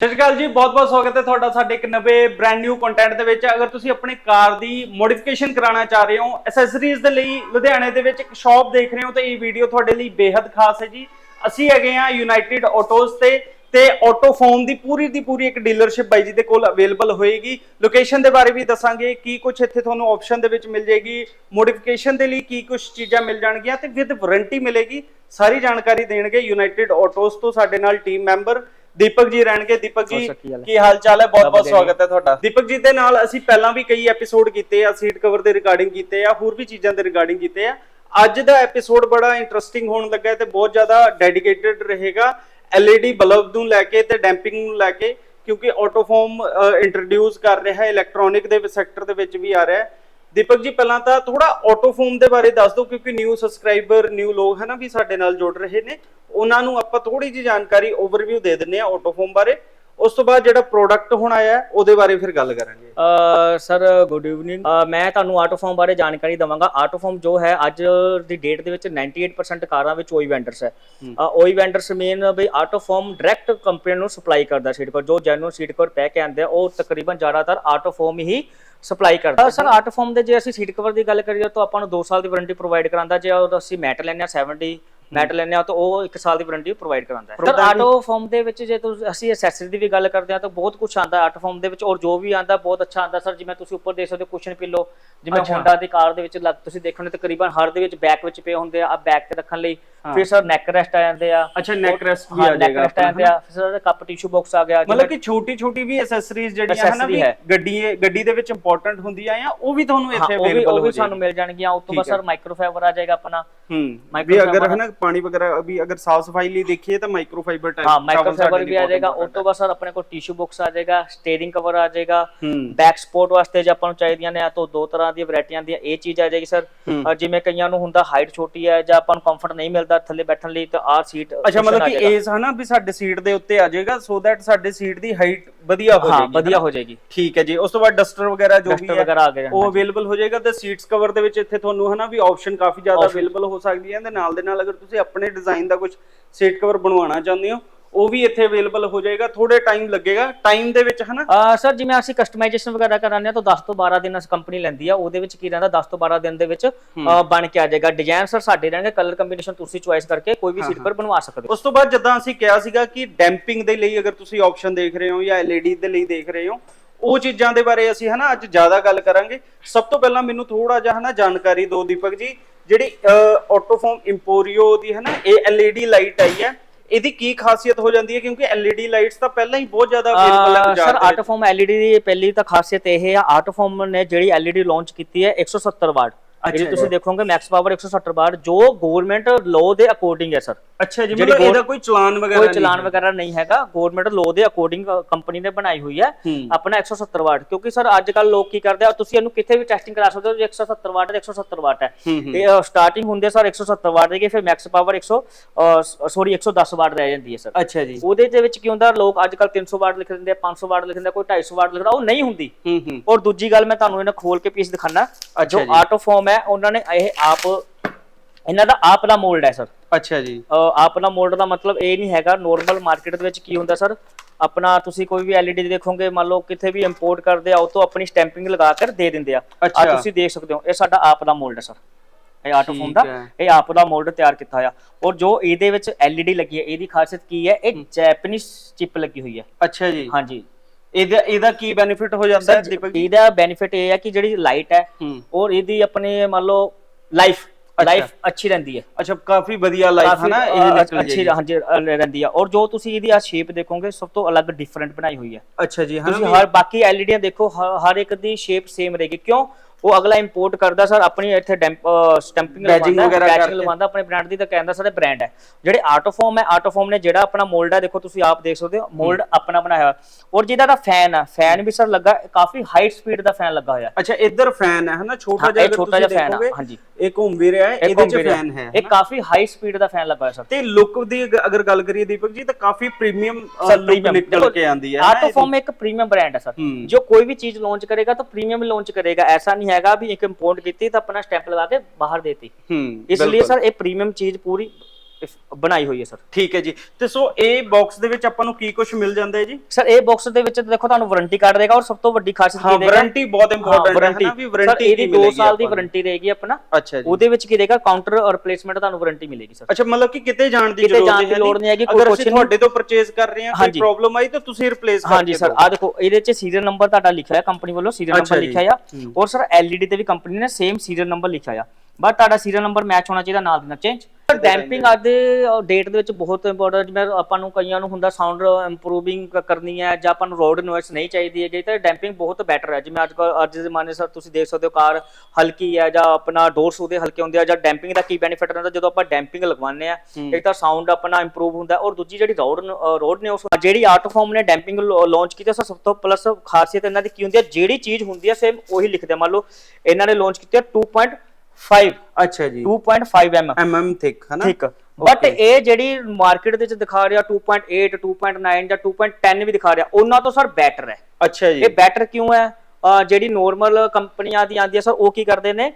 ਸਤਿ ਸ਼੍ਰੀ ਅਕਾਲ ਜੀ ਬਹੁਤ-ਬਹੁਤ ਸਵਾਗਤ ਹੈ ਤੁਹਾਡਾ ਸਾਡੇ ਇੱਕ ਨਵੇਂ ਬ੍ਰੈਂਡ ਨਿਊ ਕੰਟੈਂਟ ਦੇ ਵਿੱਚ। ਅਗਰ ਤੁਸੀਂ ਆਪਣੀ ਕਾਰ ਦੀ ਮੋਡੀਫਿਕੇਸ਼ਨ ਕਰਾਉਣਾ ਚਾਹ ਰਹੇ ਹੋ ਐਕਸੈਸਰੀਜ਼ ਦੇ ਲਈ ਲੁਧਿਆਣੇ ਦੇ ਵਿੱਚ ਇੱਕ ਸ਼ਾਪ ਦੇਖ ਰਹੇ ਹੋ, ਤਾਂ ਇਹ ਵੀਡੀਓ ਤੁਹਾਡੇ ਲਈ ਬੇहद ਖਾਸ ਹੈ ਜੀ। ਅਸੀਂ ਹੈਗੇ ਆ ਯੂਨਾਈਟਿਡ ਆਟੋਜ਼ ਤੇ ਤੇ ਆਟੋ ਫੋਮ ਦੀ ਪੂਰੀ ਦੀ ਪੂਰੀ ਇੱਕ ਡੀਲਰਸ਼ਿਪ ਬਾਈ ਜੀ ਦੇ ਕੋਲ ਅਵੇਲੇਬਲ ਹੋਏਗੀ। ਲੋਕੇਸ਼ਨ ਦੇ ਬਾਰੇ ਵੀ ਦੱਸਾਂਗੇ, ਕੀ ਕੁਝ ਇੱਥੇ ਤੁਹਾਨੂੰ ਆਪਸ਼ਨ ਦੇ ਵਿੱਚ ਮਿਲ ਜਾਏਗੀ ਮੋਡੀਫਿਕੇਸ਼ਨ ਦੇ ਲਈ ਕੀ ਕੁਝ ਚੀਜ਼ਾਂ ਮਿਲ ਜਾਣਗੀਆਂ, ਤੇ ਵਿਦ ਵਾਰੰਟੀ ਮਿਲੇਗੀ। ਸਾਰੀ ਜਾਣਕਾਰੀ ਦੇਣਗੇ ਯੂਨਾਈਟਿਡ ਆਟੋਜ਼ ਤੋਂ ਸਾਡੇ ਨਾਲ ਟੀਮ ਮੈਂਬਰ ਦੀਪਕ ਜੀ ਰਹਿਣਗੇ। ਦੀਪਕ ਜੀ। ਕੀ ਹਾਲ ਚਾਲ ਹੈ ਬਹੁਤ ਬਹੁਤ। ਸਵਾਗਤ ਹੈ ਤੁਹਾਡਾ। ਦੀਪਕ ਜੀ ਦੇ ਨਾਲ ਅਸੀਂ ਪਹਿਲਾਂ ਵੀ ਕਈ ਐਪੀਸੋਡ ਕੀਤੇ ਆ ਸੀਟ ਕਵਰ ਦੇ ਰਿਗਾਰਡਿੰਗ ਕੀਤੇ ਆ ਹੋਰ ਵੀ ਚੀਜ਼ਾਂ ਦੇ ਰਿਗਾਰਡਿੰਗ ਕੀਤੇ ਆ। ਅੱਜ ਦਾ ਐਪੀਸੋਡ ਬੜਾ ਇੰਟਰਸਟਿੰਗ ਹੋਣ ਲੱਗਾ ਤੇ ਬਹੁਤ ਜ਼ਿਆਦਾ ਡੈਡੀਕੇਟਿਡ ਰਹੇਗਾ LED ਬਲਬ ਨੂੰ ਲੈ ਕੇ ਤੇ ਡੈਂਪਿੰਗ ਨੂੰ ਲੈ ਕੇ ਕਿਉਂਕਿ ਆਟੋਫੋਮ ਇੰਟਰੋਡਿਊਸ ਕਰ ਰਿਹਾ ਹੈ ਇਲੈਕਟ੍ਰੋਨਿਕ ਦੇ ਸੈਕਟਰ ਦੇ ਵਿੱਚ ਵੀ ਆ ਰਿਹਾ ਹੈ। ਦੀਪਕ ਜੀ ਪਹਿਲਾਂ ਤਾਂ ਥੋੜਾ ਆਟੋਫੋਮ ਦੇ ਬਾਰੇ ਦੱਸ ਦਿਓ ਕਿਉਂਕਿ ਨਿਊ ਸਬਸਕ੍ਰਾਈਬਰ ਨਿਊ ਲੋਕ ਹੈ ਨਾ ਵੀ ਸਾਡੇ ਨਾਲ ਜੁੜ ਰਹੇ ਨੇ। ਉਹਨਾਂ ਨੂੰ ਆਪਾਂ ਥੋੜੀ ਜਿਹੀ ਜਾਣਕਾਰੀ ਓਵਰਵਿਊ ਦੇ ਦਿੰਨੇ ਆ ਆਟੋਫੋਮ ਬਾਰੇ। ਉਸ ਤੋਂ ਬਾਅਦ ਜਿਹੜਾ ਪ੍ਰੋਡਕਟ ਹੁਣ ਆਇਆ ਉਹਦੇ ਬਾਰੇ ਫਿਰ ਗੱਲ ਕਰਾਂਗੇ। ਸਰ ਗੁੱਡ ਈਵਨਿੰਗ ਮੈਂ ਤੁਹਾਨੂੰ ਆਟੋਫਾਰਮ ਬਾਰੇ ਜਾਣਕਾਰੀ ਦਵਾਂਗਾ। ਆਟੋਫਾਰਮ ਜੋ ਹੈ ਅੱਜ ਦੀ ਡੇਟ ਦੇ ਵਿੱਚ 98% ਕਾਰਾਂ ਵਿੱਚ ਓਈ ਵੈਂਡਰਸ ਹੈ। ਓਈ ਵੈਂਡਰਸ ਮੇਨ ਵੀ ਆਟੋਫਾਰਮ ਡਾਇਰੈਕਟ ਕੰਪਨੀ ਨੂੰ ਸਪਲਾਈ ਕਰਦਾ ਸੀਟ ਕੋਰ ਜੋ ਜੈਨੂਨ ਸੀਟ ਕੋਰ ਪੈ ਕੇ ਆਉਂਦੇ ਆ ਉਹ ਤਕਰੀਬਨ ਜ਼ਿਆਦਾਤਰ ਆਟੋਫਾਰਮ ਹੀ ਸਪਲਾਈ ਕਰਦਾ ਸਰ ਆਟੋਫਾਰਮ ਦੇ ਜੇ ਅਸੀਂ ਸੀਟ ਕਵਰ ਦੀ ਗੱਲ ਕਰੀਏ ਤਾਂ ਆਪਾਂ ਨੂੰ 2 ਸਾਲ ਦੀ ਵਾਰੰਟੀ ਪ੍ਰੋਵਾਈਡ ਕਰਾਂਦਾ ਜੇ ਉਹ ਅਸੀਂ ਮੈਟ ਲੈਂਦੇ ਆ 70 ਮੈਟ ਲੈਂਦੇ ਆ ਤਾਂ ਉਹ 1 ਸਾਲ ਦੀ ਵਾਰੰਟੀ ਪ੍ਰੋਵਾਈਡ ਕਰਾਂਦਾ ਹੈ। ਸਰ ਆਟੋ ਫਾਰਮ ਦੇ ਵਿੱਚ ਜੇ ਤੁਸੀਂ ਅਸੀਂ ਐਕਸੈਸਰੀ ਦੀ ਵੀ ਗੱਲ ਕਰਦੇ ਆ ਤਾਂ ਬਹੁਤ ਕੁਝ ਆਂਦਾ ਆਟੋ ਫਾਰਮ ਦੇ ਵਿੱਚ ਔਰ ਜੋ ਵੀ ਆਂਦਾ ਬਹੁਤ ਅੱਛਾ ਆਂਦਾ ਸਰ ਜਿਵੇਂ ਤੁਸੀਂ ਉੱਪਰ ਦੇਖ ਸਕਦੇ ਹੋ ਕੁਸ਼ਨ ਪਿੱਲੋ ਜਿਵੇਂ। ਹੋਂਡਾ ਦੀ ਕਾਰ ਦੇ ਵਿੱਚ ਲੱਗ ਤੁਸੀਂ ਦੇਖੋਗੇ ਤਕਰੀਬਨ ਹਰ ਦੇ ਵਿੱਚ ਬੈਕ ਵਿੱਚ ਪਏ ਹੁੰਦੇ ਆ ਆ ਬੈਕ ਤੇ ਰੱਖਣ ਲਈ। ਫਿਰ ਸਰ ਨੈਕ ਰੈਸਟ ਆ ਜਾਂਦੇ ਆ। ਅੱਛਾ ਨੈਕ ਰੈਸਟ ਵੀ ਹਾਂ ਆ ਜਾਏਗਾ rest ਆ ਜਾਂਦੇ ਆ। ਫਿਰ ਸਰ ਕੱਪ ਟਿਸ਼ੂ ਬਾਕਸ ਆ ਗਿਆ ਮਤਲਬ ਕਿ ਛੋਟੀ ਛੋਟੀ ਵੀ ਐਕਸੈਸਰੀਜ਼ ਜਿਹੜੀਆਂ ਹਨ ਵੀ ਹੈ। ਗੱਡੀ ਗੱਡੀ ਦੇ ਵਿੱਚ ਇੰਪੋਰਟੈਂਟ ਹੁੰਦੀਆਂ ਆ ਉਹ ਵੀ ਤੁਹਾਨੂੰ ਹਾਂ, ਇੱਥੇ ਉਹ ਵੀ ਅਵੇਲੇਬਲ ਉਹ ਹੋ ਵੀ ਸਾਨੂੰ ਜਾਏਗੀ। ਮਿਲ ਜਾਣਗੀਆਂ ਉਸ ਤੋਂ ਬਾਅਦ ਹੈ। ਸਰ ਮਾਈਕਰੋਫਾਈਬਰ ਆ ਜਾਏਗਾ ਆਪਣਾ। ਹੂੰ ਵੀ ਅਗਰ ਵਾਲਾ- ਹੈ ਨਾ ਪਾਣੀ ਵਗੈਰਾ ਵੀ ਅਗਰ ਸਾਫ਼ ਸਫ਼ਾਈ ਲਈ ਦੇਖੀਏ ਤਾਂ ਮਾਈਕਰੋਫਾਈਬਰ ਟਾਈਪ ਹਾਂ ਮਾਈਕਰੋਫਾਈਬਰ ਵੀ ਆ ਜਾਏਗਾ ਉਸ ਤੋਂ ਬਾਅਦ ਸਰ ਆਪਣੇ ਕੋਲ ਟਿਸ਼ੂ ਬਾਕਸ ਆ ਜਾਏਗਾ ਸਟੀਅਰਿੰਗ ਕਵਰ ਆ ਜਾਏਗਾ ਹੂੰ। ਬੈਕ ਸਪੋਰਟ ਵਾਸਤੇ ਜੇ ਆਪਾਂ ਨੂੰ ਚਾਹੀਦੀਆਂ ਨੇ ਤਾਂ ਦੋ ਤਰ੍ਹਾਂ ਦੀਆਂ ਵੈਰਾਈਟੀਆਂ ਦੀਆਂ ਇਹ ਚੀਜ਼ ਆ ਜਾਏਗੀ ਸਰ। ਹੂੰ। ਜਿਵੇਂ ਕਈਆਂ ਨੂੰ ਹੁੰਦਾ ਹਾਈਟ ਛੋਟੀ ਹੈ ਜਾਂ ਆਪਾਂ ਨੂੰ ਕੰਫਰਟ ਨਹੀਂ ਮਿਲਦਾ ਥੱਲੇ ਬੈਠਣ ਲਈ ਤਾਂ ਆਹ ਸੀਟ ਅੱਛਾ ਮਤਲਬ ਕਿ ਇਸ ਹਨਾ ਵੀ ਸਾਡੇ ਸੀਟ ਦੇ ਉੱਤੇ ਆ ਜਾਏਗਾ ਸੋ ਦੈਟ ਸਾਡੇ ਸੀਟ ਦੀ ਹਾਈਟ ਵਧੀਆ ਹੋ ਹਾਂ ਜਾਏਗੀ ਵਧੀਆ ਹੋ ਜਾਏਗੀ। ਠੀਕ ਹੈ ਜੀ ਉਸ ਤੋਂ ਬਾਅਦ ਡਸਟਰ ਵਗੈਰਾ ਜੋ ਵੀ ਹੈ ਉਹ ਅਵੇਲੇਬਲ ਹੋ ਜਾਏਗਾ ਤੇ ਸੀਟਸ ਕਵਰ ਦੇ ਵਿੱਚ ਇੱਥੇ ਤੁਹਾਨੂੰ ਹਨਾ ਵੀ ਆਪਸ਼ਨ ਕਾਫੀ ਜ਼ਿਆਦਾ ਅਵੇਲੇਬਲ ਹੋ ਸਕਦੀ ਹੈ ਤੇ ਨਾਲ ਦੇ ਨਾਲ ਅਗਰ ਤੁਸੀਂ ਆਪਣੇ ਡਿਜ਼ਾਈਨ ਦਾ ਕੁਝ ਸੀਟ ਕਵਰ ਬਣਵਾਉਣਾ ਚਾਹੁੰਦੇ ਹੋ ਉਹ ਵੀ ਇੱਥੇ ਅਵੇਲੇਬਲ ਹੋ ਜਾਏਗਾ ਥੋੜੇ ਟਾਈਮ ਲੱਗੇਗਾ। ਟਾਈਮ ਦੇ ਵਿੱਚ ਹਨਾ? ਸਰ ਜਿਵੇਂ ਅਸੀਂ ਕਸਟਮਾਈਜ਼ੇਸ਼ਨ ਵਗੈਰਾ ਕਰਾਉਂਦੇ ਆ ਤਾਂ 10 ਤੋਂ 12 ਦਿਨ ਅਸੀਂ ਕੰਪਨੀ ਲੈਂਦੀ ਆ। ਉਹਦੇ ਵਿੱਚ ਕੀ ਰਹਿੰਦਾ 10 ਤੋਂ 12 ਦਿਨ ਦੇ ਵਿੱਚ ਬਣ ਕੇ ਆ ਜਾਏਗਾ। ਡਿਜ਼ਾਈਨ ਸਰ ਸਾਡੇ ਰਹਿਣਗੇ ਕਲਰ ਕੰਬੀਨੇਸ਼ਨ ਤੁਸੀਂ ਚੁਆਇਸ ਕਰਕੇ ਕੋਈ ਵੀ ਸੀਟ ਪਰ ਬਣਵਾ ਸਕਦੇ ਹੋ। ਉਸ ਤੋਂ ਬਾਅਦ ਜਦੋਂ ਅਸੀਂ ਕਿਹਾ ਸੀਗਾ ਕਿ ਡੈਂਪਿੰਗ ਦੇ ਲਈ ਅਗਰ ਤੁਸੀਂ ਆਪਸ਼ਨ ਦੇਖ ਰਹੇ ਹੋ ਜਾਂ LED ਦੇ ਲਈ ਦੇਖ ਰਹੇ ਹੋ ਉਹ ਚੀਜ਼ਾਂ ਦੇ ਬਾਰੇ ਅਸੀਂ ਹਨਾ ਅੱਜ ਜ਼ਿਆਦਾ ਗੱਲ ਕਰਾਂਗੇ। ਸਭ ਤੋਂ ਪਹਿਲਾਂ ਮੈਨੂੰ ਥੋੜਾ ਜਿਹਾ ਹਨਾ ਜਾਣਕਾਰੀ ਦਿਓ ਦੀਪਕ ਜੀ ਜਿਹੜੀ ਆਟੋਫੋਮ ਇੰਪੋਰੀਓ ਦੀ ਹਨਾ ਇਹ LED ਲਾਈਟ ਆਈ ਹੈ। ਇਹਦੀ ਕੀ ਖਾਸੀਅਤ ਹੋ ਜਾਂਦੀ ਹੈ? ਕਿਉਂਕਿ LED ਲਾਈਟਸ ਤਾਂ ਪਹਿਲਾਂ ਹੀ ਬਹੁਤ ਜ਼ਿਆਦਾ ਅਵੇਲੇਬਲ ਹੈ ਬਾਜ਼ਾਰ ਸਰ ਆਟੋਫਾਰਮ LED ਦੀ ਪਹਿਲੀ ਤਾਂ ਖਾਸੀਅਤ ਇਹ ਹੈ ਆਟੋਫਾਰਮ ਨੇ ਜਿਹੜੀ LED ਲਾਂਚ ਕੀਤੀ ਹੈ 170 ਵਾਟ। ਅੱਛਾ ਜੀ। ਤੁਸੀਂ ਦੇਖੋਗੇ ਮੈਕਸ ਪਾਵਰ 170 ਵਾਟ ਜੋ ਗਵਰਨਮੈਂਟ ਲਾਅ ਦੇ ਅਕੋਰਡਿੰਗ ਹੈ ਸਰ ਅੱਛਾ ਜੀ ਮਤਲਬ ਇਹਦਾ ਕੋਈ ਚਲਾਨ ਵਗੈਰਾ ਕੋਈ ਚਲਾਨ। ਵਗੈਰਾ ਨਹੀਂ ਹੈਗਾ ਗਵਰਨਮੈਂਟ ਲਾਅ ਦੇ ਅਕੋਰਡਿੰਗ ਕੰਪਨੀ ਨੇ ਬਣਾਈ ਹੋਈ ਹੈ। ਆਪਣਾ 170 ਵਾਟ ਕਿਉਂਕਿ ਸਰ ਅੱਜ ਕੱਲ ਲੋਕ ਕੀ ਕਰਦੇ ਆ ਤੁਸੀਂ ਇਹਨੂੰ ਕਿੱਥੇ ਵੀ ਟੈਸਟਿੰਗ ਕਰਾ ਸਕਦੇ ਹੋ ਜੇ 170 ਵਾਟ ਤੇ 170 ਵਾਟ ਹੈ। ਇਹ ਸਟਾਰਟਿੰਗ ਹੁੰਦੇ ਸਰ 170 ਵਾਟ ਦੇ ਫਿਰ ਮੈਕਸ ਪਾਵਰ 100 ਸੌਰੀ 110 ਵਾਟ ਰਹਿ ਜਾਂਦੀ ਹੈ ਸਰ ਅੱਛਾ ਜੀ ਉਹਦੇ ਦੇ ਵਿੱਚ ਕੀ ਹੁੰਦਾ ਲੋਕ ਅੱਜ ਕੱਲ 300 ਵਾਟ ਲਿਖ ਦਿੰਦੇ ਆ 500 ਵਾਟ ਲਿਖ ਦਿੰਦੇ ਆ ਕੋਈ 250 ਵਾਟ ਲਿਖਦਾ ਉਹ ਨਹੀਂ ਹੁੰਦੀ ਔਰ ਦੂਜੀ ਗੱਲ ਮੈਂ ਤੁਹਾਨੂੰ ਇਹਨਾਂ ਖੋਲ ਕੇ ਪੀਸ ਦਿਖਾਣਾ ਜੋ ਜੀ। ਹੈ ਉਹਨਾਂ ਨੇ ਇਹ ਆਪ ਇਹਨਾਂ ਦਾ ਆਪ ਦਾ ਮੋਲਡ ਹੈ ਸਰ। ਅੱਛਾ ਜੀ। ਅਹ ਆਪਣਾ ਮੋਲਡ ਦਾ ਮਤਲਬ ਇਹ ਨਹੀਂ ਹੈਗਾ ਨੋਰਮਲ ਮਾਰਕੀਟ ਦੇ ਵਿੱਚ ਕੀ ਹੁੰਦਾ ਸਰ? ਆਪਣਾ ਤੁਸੀਂ ਕੋਈ ਵੀ LED ਦੇਖੋਗੇ ਮੰਨ ਲਓ ਕਿਤੇ ਵੀ ਇੰਪੋਰਟ ਕਰਦੇ ਆ ਉਹ ਤੋਂ ਆਪਣੀ ਸਟੈਂਪਿੰਗ ਲਗਾ ਕੇ ਦੇ ਦਿੰਦੇ ਆ। ਆ ਅੱਛਾ। ਤੁਸੀਂ ਦੇਖ ਸਕਦੇ ਹੋ ਇਹ ਸਾਡਾ ਆਪ ਦਾ ਮੋਲਡ ਹੈ ਸਰ। ਇਹ ਆਟੋਫੋਨ ਦਾ ਠੀਕ ਹੈ। ਇਹ ਆਪ ਦਾ ਮੋਲਡ ਤਿਆਰ ਕੀਤਾ ਹੋਇਆ। ਔਰ ਜੋ ਇਹਦੇ ਵਿੱਚ LED ਲੱਗੀ ਹੈ ਇਹਦੀ ਖਾਸੀਅਤ ਕੀ ਹੈ? ਇਹ ਜੈਪਨੀਜ਼ ਚਿਪ ਲੱਗੀ ਹੋਈ ਹੈ। ਅੱਛਾ ਜੀ। ਹਾਂਜੀ। ਇਹਦਾ ਇਹਦਾ ਕੀ ਬੈਨੀਫਿਟ ਹੋ ਜਾਂਦਾ? ਹੈ ਦੀਪਕ ਜੀ। ਇਹਦਾ ਬੈਨੀਫਿਟ ਇਹ ਹੈ ਕਿ ਜਿਹੜੀ ਲਾਈਟ ਹੈ ਹੂੰ। ਔਰ ਇਹਦੀ ਆਪਣੇ ਮੰਨ ਲਓ ਲਾਈਫ ਲਾਈਫ ਅੱਛੀ ਰਹਿੰਦੀ ਹੈ। ਅੱਛਾ ਕਾਫੀ ਵਧੀਆ ਲਾਈਫ ਹੈ ਨਾ ਇਹ ਨਿਕਲ ਅੱਛੀ ਹਾਂਜੀ ਰਹਿੰਦੀ ਆ। ਔਰ ਜੋ ਤੁਸੀਂ ਇਹਦੀ ਆ ਸ਼ੇਪ ਦੇਖੋਗੇ ਸਭ ਤੋਂ ਅਲੱਗ ਡਿਫਰੈਂਟ ਬਣਾਈ ਹੋਈ ਹੈ। ਅੱਛਾ ਜੀ ਹਾਂ ਤੁਸੀਂ ਹਰ ਬਾਕੀ ਐਲਈਡੀਆਂ ਦੇਖੋ ਹ- ਹਰ ਇੱਕ ਦੀ ਸ਼ੇਪ ਸੇਮ ਰਹੇਗੀ। ਕਿਉਂ? ਉਹ ਅਗਲਾ ਇੰਪੋਰਟ ਕਰਦਾ ਸਰ ਆਪਣੀ ਇੱਥੇ ਸਟੈਂਪਿੰਗ ਬੈਚਿੰਗ। ਲਗਵਾਉਂਦਾ ਆਪਣੇ ਬ੍ਰਾਂਡ ਦੀ ਤਾਂ ਕਹਿੰਦਾ ਸਰ ਬ੍ਰਾਂਡ ਹੈ। ਜਿਹੜੇ ਆਟੋਫੋਮ ਹੈ ਆਟੋਫੋਮ ਨੇ ਜਿਹੜਾ ਆਪਣਾ ਮੋਲਡ ਹੈ ਦੇਖੋ ਤੁਸੀਂ ਆਪ ਦੇਖ ਸਕਦੇ ਹੋ ਮੋਲਡ ਆਪਣਾ ਬਣਾਇਆ ਹੋਇਆ। ਔਰ ਜਿਹਦਾ ਦਾ ਫੈਨ ਹੈ ਫੈਨ ਵੀ ਸਰ ਲੱਗਾ ਕਾਫੀ ਹਾਈ ਸਪੀਡ ਦਾ ਫੈਨ ਲੱਗਾ ਹੋਇਆ। ਅੱਛਾ ਇੱਧਰ ਫੈਨ ਹੈ ਹਨਾ? ਛੋਟਾ ਜਿਹਾ ਛੋਟਾ ਜਿਹਾ ਆ, ਦੇਖੋਗੇ, ਹਾਂਜੀ। ਇਹ ਘੁੰਮ ਵੀ ਰਿਹਾ ਹੈ ਇਹ ਇਹਦੇ ਚ ਫੈਨ ਹੈ ਇਹ ਕਾਫੀ ਹਾਈ ਸਪੀਡ ਦਾ ਫੈਨ ਲੱਗਾ ਹੋਇਆ ਸਰ। ਤੇ ਲੁੱਕ ਦੀ ਅਗ- ਅਗਰ ਗੱਲ ਕਰੀਏ ਦੀਪਕ ਜੀ ਤਾਂ ਕਾਫੀ ਪ੍ਰੀਮੀਅਮ ਲੁੱਕ ਨਿਕਲ ਕੇ ਆਂਦੀ ਹੈ ਨਾ ਆਟੋਫੋਮ ਇੱਕ ਪ੍ਰੀਮੀਅਮ ਬ੍ਰਾਂਡ ਹੈ ਸਰ। ਜੋ ਕੋਈ ਵੀ ਚੀਜ਼ ਲਾਂਚ ਕਰੇਗਾ ਤਾਂ ਪ੍ਰੀਮੀਅਮ ਲਾਂਚ ਕਰੇਗਾ ਐਸਾ ਨਹੀਂ ਹੈਗਾ ਵੀ ਇੱਕ ਇੰਪੋਰਟ ਕੀਤੀ ਤਾਂ ਆਪਣਾ ਸਟੈਂਪ ਲਗਾ ਕੇ ਬਾਹਰ ਦੇਤੀ। ਹੂੰ ਇਸ ਲਈ ਸਰ ਇਹ ਪ੍ਰੀਮੀਅਮ ਚੀਜ਼ ਪੂਰੀ ਬਣਾਈ ਹੋਈ ਹੈ ਸਰ। ਠੀਕ ਹੈ ਜੀ। ਤੇ ਸੋ ਇਹ ਬਾਕਸ ਦੇ ਵਿੱਚ ਆਪਾਂ ਨੂੰ ਕੀ ਕੁਝ ਮਿਲ ਜਾਂਦਾ ਹੈ ਜੀ? ਸਰ ਇਹ ਬਾਕਸ ਦੇ ਵਿੱਚ ਦੇਖੋ ਤੁਹਾਨੂੰ ਵਾਰੰਟੀ ਕਾਰਡ ਦੇਗਾ ਔਰ ਸਭ ਤੋਂ ਵੱਡੀ ਖਾਸੀਅਤ ਹਾਂ ਕੀ ਦੇਗਾ? ਵਾਰੰਟੀ ਬਹੁਤ ਇੰਪੋਰਟੈਂਟ ਹੈ ਨਾ ਵੀ ਵਾਰੰਟੀ ਇਹਦੀ 2 ਸਾਲ ਦੀ ਵਾਰੰਟੀ ਰਹੇਗੀ ਆਪਣਾ। ਅੱਛਾ ਜੀ। ਉਹਦੇ ਵਿੱਚ ਕੀ ਦੇਗਾ? ਕਾਊਂਟਰ ਰਿਪਲੇਸਮੈਂਟ ਤੁਹਾਨੂੰ ਵਾਰੰਟੀ ਮਿਲੇਗੀ ਸਰ। ਅੱਛਾ ਮਤਲਬ ਕਿ ਕਿਤੇ ਜਾਣ ਦੀ ਕਿਤੇ ਜ਼ਰੂਰਤ ਜਾਣ ਦੀ ਲੋੜ ਨਹੀਂ ਹੈਗੀ, ਕੋਈ ਅਗਰ ਕੁਛ ਅਸੀਂ ਨਹੀਂ। ਤੁਹਾਡੇ ਤੋਂ ਪਰਚੇਸ ਕਰ ਰਹੇ ਹਾਂ ਕੋਈ। ਪ੍ਰੋਬਲਮ ਆਈ ਤਾਂ ਤੁਸੀਂ ਰਿਪਲੇਸ ਕਰ ਹਾਂਜੀ ਸਰ ਆ ਦੇਖੋ ਇਹਦੇ 'ਚ ਸੀਰੀਅਲ ਨੰਬਰ ਤੁਹਾਡਾ ਲਿਖਿਆ ਹੈ ਕੰਪਨੀ ਵੱਲੋਂ ਸੀਰੀਅਲ ਨੰਬਰ। ਲਿਖਿਆ ਆ। ਔਰ ਸਰ LED ਤੇ ਵੀ ਕੰਪਨੀ ਨੇ ਸੇਮ ਸੀਰੀਅਲ ਨੰਬਰ ਲਿਖਿਆ ਆ। ਬਟ ਤੁਹਾਡਾ ਸੀਰੀਅਲ ਨੰਬਰ ਮੈਚ ਹੋਣਾ ਚਾਹੀਦਾ ਨਾਲ ਦੀ ਨਾਲ ਚੇਂਜ ਡੈਂਪਿੰਗ ਅੱਜ ਡੇਟ ਦੇ ਵਿੱਚ ਬਹੁਤ ਇੰਪੋਰਟੈਂਟ ਜਿਵੇਂ ਆਪਾਂ ਨੂੰ ਕਈਆਂ ਨੂੰ ਹੁੰਦਾ ਸਾਊਂਡ ਇੰਪਰੂਵਿੰਗ ਕਰਨੀ ਹੈ ਜਾਂ ਆਪਾਂ ਨੂੰ ਰੋਡ ਨੋਇਸ ਨਹੀਂ ਚਾਹੀਦੀ ਹੈ ਜੇ ਤਾਂ ਡੈਂਪਿੰਗ ਬਹੁਤ ਬੈਟਰ ਹੈ ਜਿਵੇਂ ਅੱਜ ਕੱਲ ਅੱਜ ਦੇ ਜ਼ਮਾਨੇ ਸਰ ਤੁਸੀਂ ਦੇਖ ਸਕਦੇ ਹੋ ਕਾਰ ਹਲਕੀ ਹੈ ਜਾਂ ਆਪਣਾ ਡੋਰਸ ਉਹਦੇ ਹਲਕੇ ਹੁੰਦੇ ਆ ਜਾਂ ਡੈਂਪਿੰਗ ਦਾ ਕੀ ਬੈਨੀਫਿਟ ਰਹਿੰਦਾ ਜਦੋਂ ਆਪਾਂ ਡੈਂਪਿੰਗ ਲਗਵਾਉਂਦੇ ਆ ਇੱਕ ਤਾਂ ਸਾਊਂਡ ਆਪਣਾ ਇੰਪਰੂਵ ਹੁੰਦਾ ਔਰ ਦੂਜੀ ਜਿਹੜੀ ਰੋਡ ਰੋਡ ਨੋਇਸ ਜਿਹੜੀ ਆਰਟ ਫਾਰਮ ਨੇ ਡੈਂਪਿੰਗ ਲਾਂਚ ਕੀਤੀ ਸਰ ਸਭ ਤੋਂ ਪਲੱਸ ਖਾਸੀਅਤ ਇਹਨਾਂ ਦੀ ਕੀ ਹੁੰਦੀ ਹੈ ਜਿਹੜੀ ਚੀਜ਼ ਹੁੰਦੀ ਹੈ ਸੇਮ ਉਹੀ ਲਿਖਦੇ ਮੰਨ ਲਓ ਇਹਨਾਂ ਨੇ ਲਾਂਚ ਕੀਤੀ 2. ਅੱਛਾ ਜੀ। 2.5 mm mm ਥਿਕ ਹੈ ਨਾ ਠੀਕ ਬਟ ਇਹ ਜਿਹੜੀ ਮਾਰਕੀਟ ਦੇ ਵਿੱਚ ਦਿਖਾ ਰਿਹਾ 2.8 2.9 ਜਾਂ 2.10 ਵੀ ਦਿਖਾ ਰਿਹਾ ਉਹਨਾਂ ਤੋਂ ਸਰ ਬੈਟਰ ਹੈ। ਅੱਛਾ ਜੀ। ਇਹ ਬੈਟਰ ਕਿਉਂ ਹੈ? ਜਿਹੜੀ ਨੋਰਮਲ ਕੰਪਨੀਆਂ ਦੀ ਆਂਦੀ ਹੈ ਸਰ ਉਹ ਕੀ ਕਰਦੇ ਨੇ?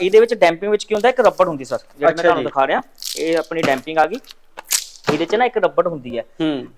ਇਹਦੇ ਵਿੱਚ ਡੈਂਪਿੰਗ ਵਿੱਚ ਕੀ ਹੁੰਦਾ? ਇੱਕ ਰਬੜ ਹੁੰਦੀ ਸਰ ਜਿਹੜਾ ਮੈਂ ਤੁਹਾਨੂੰ ਦਿਖਾ ਰਿਹਾ। ਇਹ ਆਪਣੀ ਡੈਂਪਿੰਗ ਆ ਗਈ। ਇਹਦੇ 'ਚ ਨਾ ਇੱਕ ਰਬੜ ਹੁੰਦੀ ਹੈ।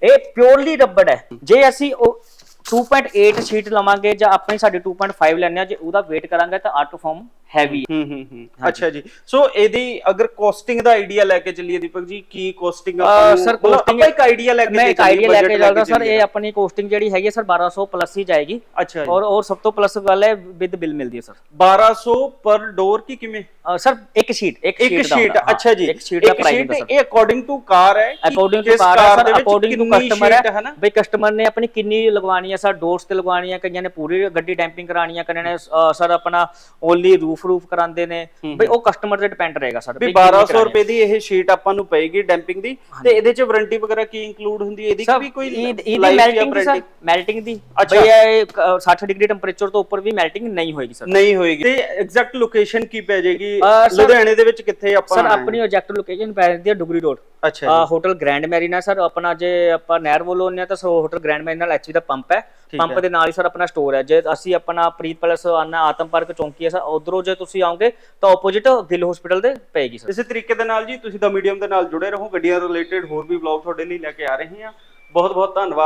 ਇਹ ਪਿਓਰਲੀ ਰਬੜ ਹੈ। ਜੇ ਅਸੀਂ ਉਹ 2.8 ਸ਼ੀਟ ਲਵਾਂਗੇ ਜਾਂ ਆਪਣੀ ਸਾਡੀ 2.5 ਲੈਣੇ ਆ ਜੇ ਉਹਦਾ weight ਕਰਾਂਗੇ ਤਾਂ ਆਟੋ ਫਾਰਮ ਹੈਵੀ। ਹੂੰ ਹੂੰ ਹੂੰ। ਅੱਛਾ ਜੀ। ਸੋ ਇਹਦੀ ਅਗਰ ਕੋਸਟਿੰਗ ਦਾ ਆਈਡੀਆ ਲੈ ਕੇ ਚੱਲੀਏ ਦੀਪਕ ਜੀ ਕੀ ਕੋਸਟਿੰਗ ਅਹ ਸਰ ਆਪਾਂ ਇੱਕ ਆਈਡੀਆ ਲੈ ਕੇ ਮੈਂ ਇੱਕ ਆਈਡੀਆ ਲੈ ਕੇ ਚੱਲਦਾ ਸਰ। ਇਹ ਆਪਣੀ ਕੋਸਟਿੰਗ ਜਿਹੜੀ ਹੈਗੀ ਸਰ 1200 ਪਲੱਸ ਹੀ ਜਾਏਗੀ। ਅੱਛਾ ਜੀ। ਔਰ ਔਰ ਸਭ ਤੋਂ ਪਲੱਸ ਗੱਲ ਹੈ ਵਿਦ ਬਿੱਲ ਮਿਲਦੀ ਹੈ ਸਰ। 1200 ਪਰ ਡੋਰ ਕੀ ਕਿਵੇਂ? ਸਰ ਇੱਕ ਸ਼ੀਟ ਇੱਕ ਸ਼ੀਟ ਦਾ ਸ਼ੀਟ ਅੱਛਾ ਜੀ। ਇੱਕ ਸ਼ੀਟ ਦਾ ਪ੍ਰਾਈਸ ਹੁੰਦਾ ਸਰ। ਇਹ ਅਕੋਰਡਿੰਗ ਟੂ ਕਾਰ ਹੈ ਅਕੋਰਡਿੰਗ ਟੂ ਕਾਰ ਹੈ ਸਰ ਅਕੋਰਡਿੰਗ ਟੂ ਕਸਟਮਰ ਹੈ। ਬਈ ਕਸਟਮਰ ਨੇ ਆਪਣੀ ਕਿੰਨੀ ਲਗਵਾਣੀ ਹੈ ਸਰ? ਡੋਰਸ ਤੇ ਲਗਵਾਣੀ ਹੈ ਕਈਆਂ ਨੇ ਪੂਰੀ ਗੱਡੀ ਡੈਂਪਿੰਗ ਕਰਾਣੀ ਹੈ ਕਈਆਂ ਨੇ ਸਰ ਆਪਣਾ ਓਨਲੀ ਰੂਫ ਰੂਫ ਕਰਾਉਂਦੇ ਨੇ ਬਈ ਉਹ ਕਸਟਮਰ ਤੇ ਡਿਪੈਂਡ ਰਹੇਗਾ ਸਰ ਵੀ 1200 ਰੁਪਏ ਦੀ ਇਹ ਸ਼ੀਟ ਆਪਾਂ ਨੂੰ ਪਏਗੀ ਡੈਂਪਿੰਗ ਦੀ ਤੇ ਇਹਦੇ ਚ ਵਾਰੰਟੀ ਵਗੈਰਾ ਕੀ ਇਨਕਲੂਡ ਹੁੰਦੀ ਹੈ ਇਹਦੀ ਵੀ ਕੋਈ ਇਹਦੀ ਮੈਲਟਿੰਗ ਦੀ ਸਰ? ਮੈਲਟਿੰਗ ਦੀ। ਅੱਛਾ। ਬਈ ਇਹ ਅ, 60 ਡਿਗਰੀ ਟੈਂਪਰੇਚਰ ਤੋਂ ਉੱਪਰ ਵੀ ਮੈਲਟਿੰਗ ਨਹੀਂ ਹੋਏਗੀ ਸਰ। ਨਹੀਂ ਹੋਏਗੀ। ਤੇ ਐਗਜ਼ੈਕਟ ਲੋਕੇਸ਼ਨ ਕੀ ਪੈ ਜਾਏਗੀ? ਲੁਧਿਆਣੇ ਦੇ ਵਿੱਚ ਕਿੱਥੇ ਆਪਾਂ ਸਰ? ਆਪਣੀ ਐਗਜ਼ੈਕਟ ਲੋਕੇਸ਼ਨ ਪੈ ਜਾਂਦੀ ਹੈ ਡੁਗਰੀ ਰੋਡ। ਅੱਛਾ ਹੋਟਲ ਗ੍ਰੈਂਡ ਮੈਰੀਨਾ ਸਰ ਆਪਣਾ ਜੇ ਆਪਾਂ ਨਹਿਰ ਵੱਲੋਂ ਆਉਂਦੇ ਤਾਂ ਸੋ ਹੋਟਲ ਗ੍ਰੈਂਡ ਮੈਰੀਨਾ ਨਾਲ ਐਚਪੀ ਦਾ ਪੰਪ ਹੈ। ਪੰਪ। ਦੇ ਨਾਲ ਹੀ ਸਰ ਆਪਣਾ ਸਟੋਰ ਹੈ। ਜੇ ਅਸੀਂ ਆਪਣਾ ਪ੍ਰੀਤ ਪੈਲਸ ਆਨਾ ਆਤਮ ਪਾਰਕ ਚੌਂਕੀ ਹੈ ਸਰ ਉਧਰੋਂ ਜੇ ਤੁਸੀਂ ਆਓਗੇ ਤਾਂ ਆਪੋਜ਼ਿਟ ਗਿੱਲ ਹਸਪੀਟਲ ਦੇ ਪਏਗੀ ਸਰ ਇਸੇ ਤਰੀਕੇ ਦੇ ਨਾਲ ਜੀ ਤੁਸੀਂ ਦਾ ਮੀਡੀਅਮ ਦੇ ਨਾਲ ਜੁੜੇ ਰਹੋ। ਗੱਡੀਆਂ ਰਿਲੇਟਡ ਹੋਰ ਵੀ ਵਲੌਗ ਤੁਹਾਡੇ ਲਈ ਲੈ ਕੇ ਆ ਰਹੇ ਹਾਂ ਬਹੁਤ ਬਹੁਤ ਧੰਨਵਾਦ।